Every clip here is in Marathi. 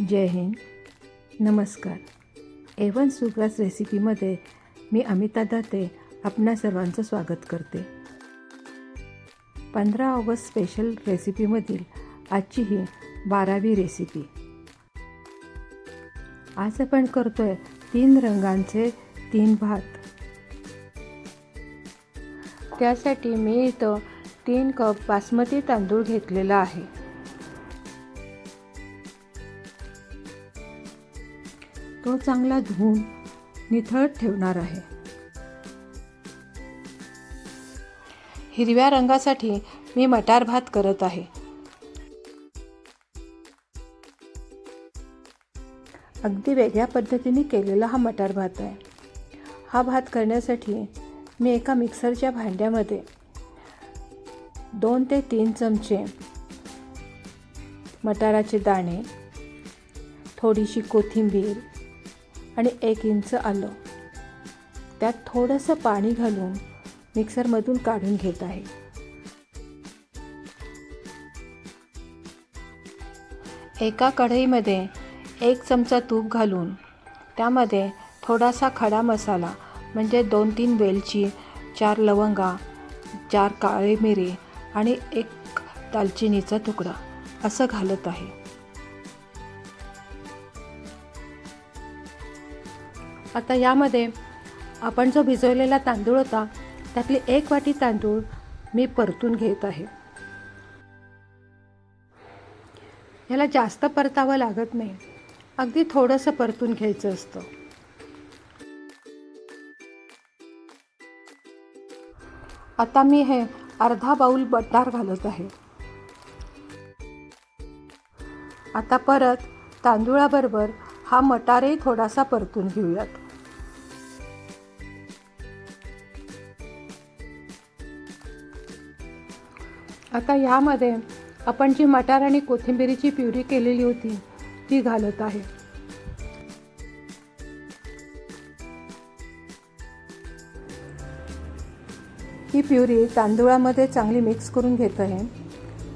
जय हिंद. नमस्कार. एवन सुग्रास रेसिपीमध्ये मी अमिता दाते आपणा सर्वांचं स्वागत करते. पंधरा ऑगस्ट स्पेशल रेसिपीमधील आजची ही बारावी रेसिपी. आज आपण करतोय तीन रंगांचे तीन भात. त्यासाठी मी इथं तीन कप बासमती तांदूळ घेतलेला आहे. तो चांगला धुवून निथळत ठेवणार आहे. हिरव्या रंगासाठी मी मटार भात करत आहे. अगदी वेगळ्या पद्धतीने केलेला हा मटार भात आहे. हा भात करण्यासाठी मी एका मिक्सरच्या भांड्यामध्ये दोन ते तीन चमचे मटाराचे दाणे थोडीशी कोथिंबीर आणि एक इंच आलं. त्यात थोडंसं पाणी घालून मिक्सरमधून काढून घेत आहे. एका कढईमध्ये एक चमचा तूप घालून त्यामध्ये थोडासा खडा मसाला म्हणजे दोन तीन वेलची चार लवंगा चार काळे मिरी आणि एक दालचिनीचा तुकडा असं घालत आहे. आता यामध्ये आपण जो भिजवलेला तांदूळ होता त्यातली एक वाटी तांदूळ मी परतून घेत आहे. ह्याला जास्त परतावं लागत नाही. अगदी थोडंसं परतून घ्यायचं असतं. आता मी हे अर्धा बाऊल बटार घालत आहे. आता परत तांदुळाबरोबर हा मटारही थोडासा परतून घेऊयात. आता यामध्ये आपण जी मटार आणि कोथिंबिरीची प्युरी केलेली होती ती घालत आहे. ही प्युरी तांदूळामध्ये चांगली मिक्स करून घेत आहे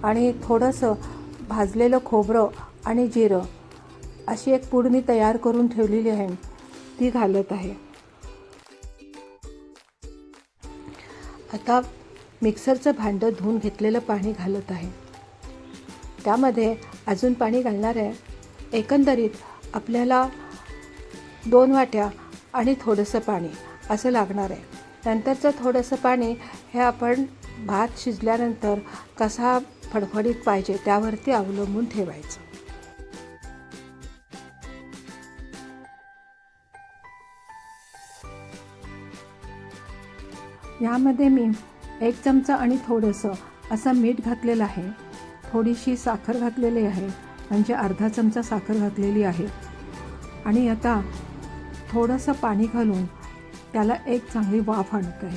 आणि थोडंसं भाजलेलं खोबरं आणि जिरं अशी एक पूड मी तयार करून ठेवलेली आहे ती घालत आहे. आता मिक्सरचं भांडं धुवून घेतलेलं पाणी घालत आहे. त्यामध्ये अजून पाणी घालणार आहे एकंदरीत आपल्याला दोन वाट्या आणि थोडंसं पाणी असं लागणार आहे. नंतरचं थोडंसं पाणी हे आपण भात शिजल्यानंतर कसा फडफडीत पाहिजे त्यावरती अवलंबून ठेवायचं. यामध्ये मी एक चमचा आणि थोडंसं असं मीठ घातलेलं आहे. थोडीशी साखर घातलेली आहे. म्हणजे अर्धा चमचा साखर घातलेली आहे. आणि आता थोडंसं पाणी घालून त्याला एक चांगली वाफ आणत आहे.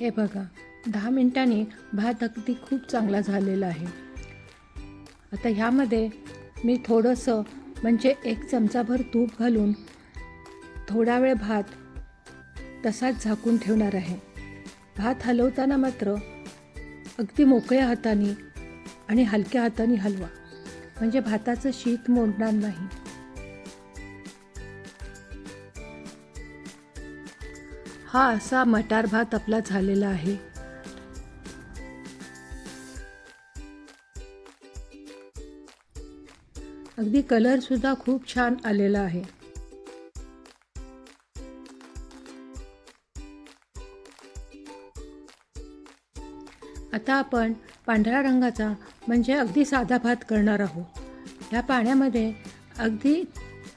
हे बघा दहा मिनिटांनी भात अगदी खूप चांगला झालेला आहे. आता ह्यामध्ये मी थोडंसं म्हणजे एक चमचाभर तूप घालून थोडा वेळ भात तसाच झाकून ठेवणार आहे. भात हलवताना मात्र अगदी मोकळ्या हाताने आणि हलक्या हाताने हलवा. म्हणजे भाताचं शीत मोडणार नाही. हा असा मटार भात आपला झालेला आहे. अगदी कलरसुद्धा खूप छान आलेला आहे. आता आपण पांढऱ्या रंगाचा म्हणजे अगदी साधा भात करणार आहोत. या पाण्यामध्ये अगदी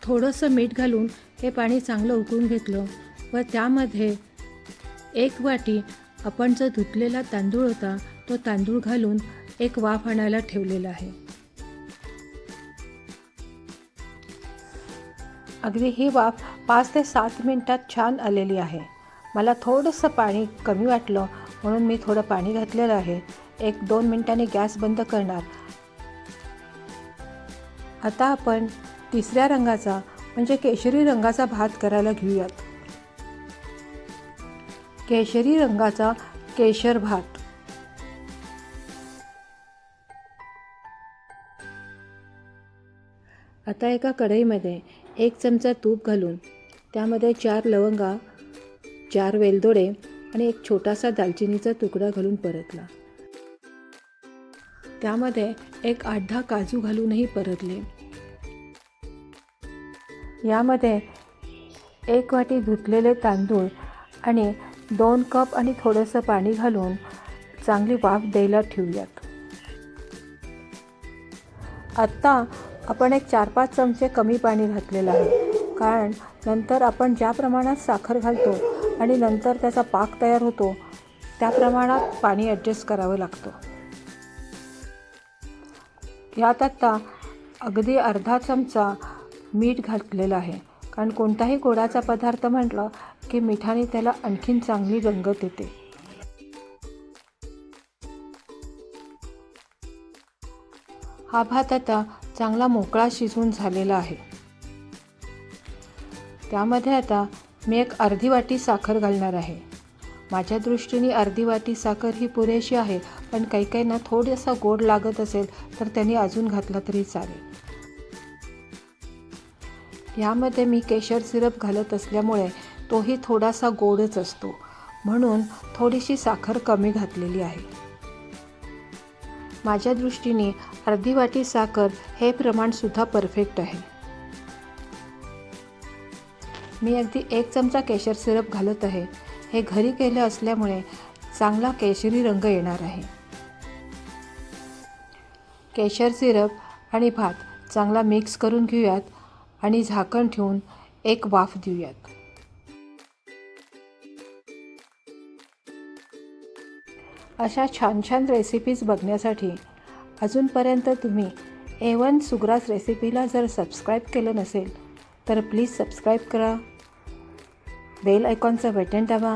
थोडंसं मीठ घालून हे पाणी चांगलं उकळून घेतलं व त्यामध्ये एक वाटी आपण जो धुतलेला तांदूळ होता तो तांदूळ घालून एक वाफ आणायला ठेवलेला आहे. अगदी ही वाफ पाच ते सात मिनटात छान आलेली आहे. मला थोडंसं पाणी कमी वाटलं म्हणून मी थोडं पाणी घातलेलं आहे. एक दोन मिनटांनी गॅस बंद करणार. आता आपण तिसऱ्या रंगाचा म्हणजे केशरी रंगाचा भात करायला घेऊयात. केशरी रंगाचा केशर भात. आता एका कढईमध्ये एक चमचा तूप घालून त्यामध्ये चार लवंगा चार वेलदोडे आणि एक छोटासा दालचिनीचा तुकडा घालून परतला. त्यामध्ये एक आठ दहा काजू घालूनही परतले. यामध्ये एक वाटी धुतलेले तांदूळ आणि दोन कप आणि थोडंसं पाणी घालून चांगली वाफ द्यायला ठेवूयात. आत्ता आपण एक चार पाच चमचे कमी पाणी घातलेलं आहे. कारण नंतर आपण ज्या प्रमाणात साखर घालतो आणि नंतर त्याचा पाक तयार होतो त्या प्रमाणात पाणी ॲडजस्ट करावं लागतं. यात आत्ता अगदी अर्धा चमचा मीठ घातलेलं आहे. कारण कोणताही गोडाचा पदार्थ म्हटलं की मिठाने त्याला आणखीन चांगली रंगत येते. हा भात आता चांगला मोकळा शिजून झालेला आहे. त्यामध्ये आता मी एक अर्धी वाटी साखर घालणार आहे. माझ्या दृष्टीने अर्धी वाटी साखर ही पुरेशी आहे पण काही काहींना थोडासा गोड लागत असेल तर त्यांनी अजून घातला तरी चालेल. यामध्ये मी केशर सिरप घालत असल्यामुळे तोही थोडासा गोडच असतो. म्हणून थोडीशी साखर कमी घातलेली आहे. माझ्या दृष्टीने अर्धी वाटी साखर हे प्रमाणसुद्धा परफेक्ट आहे. मी अगदी एक चमचा केशर सिरप घालत आहे. हे घरी केलं असल्यामुळे चांगला केशरी रंग येणार आहे. केशर सिरप आणि भात चांगला मिक्स करून घेऊयात आणि झाकण ठेवून एक वाफ देऊयात. अशा छान छान रेसिपीज बघण्यासाठी अजूनपर्यंत तुम्ही ए वन सुग्रास रेसिपीला जर सबस्क्राईब केलं नसेल तर प्लीज सबस्क्राईब करा. बेल आयकॉनचं बटन दाबा.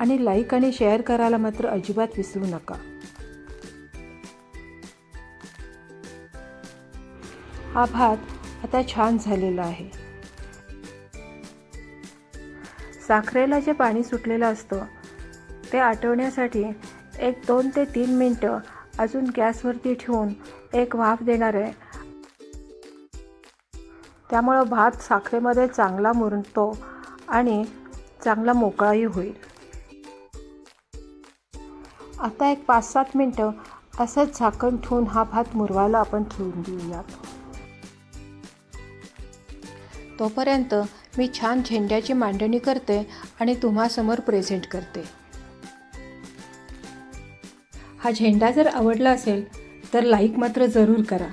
आणि लाईक आणि शेअर करायला मात्र अजिबात विसरू नका. हा भात आता छान झालेला आहे. साखरेला जे पाणी सुटलेलं असतं ते आटवण्यासाठी एक दोन ते तीन मिनटं अजून गॅसवरती ठेवून एक वाफ देणार आहे. त्यामुळं भात साखरेमध्ये चांगला मुरतो आणि चांगला मोकळाही होईल. आता एक पाच सात मिनटं असंच झाकण ठेवून हा भात मुरवायला आपण ठेवून देऊयात. तोपर्यंत मी छान झेंड्याची मांडणी करते आणि तुम्हासमोर प्रेझेंट करते. हा झेंडा जर आवडला असेल तर लाईक मात्र जरूर करा.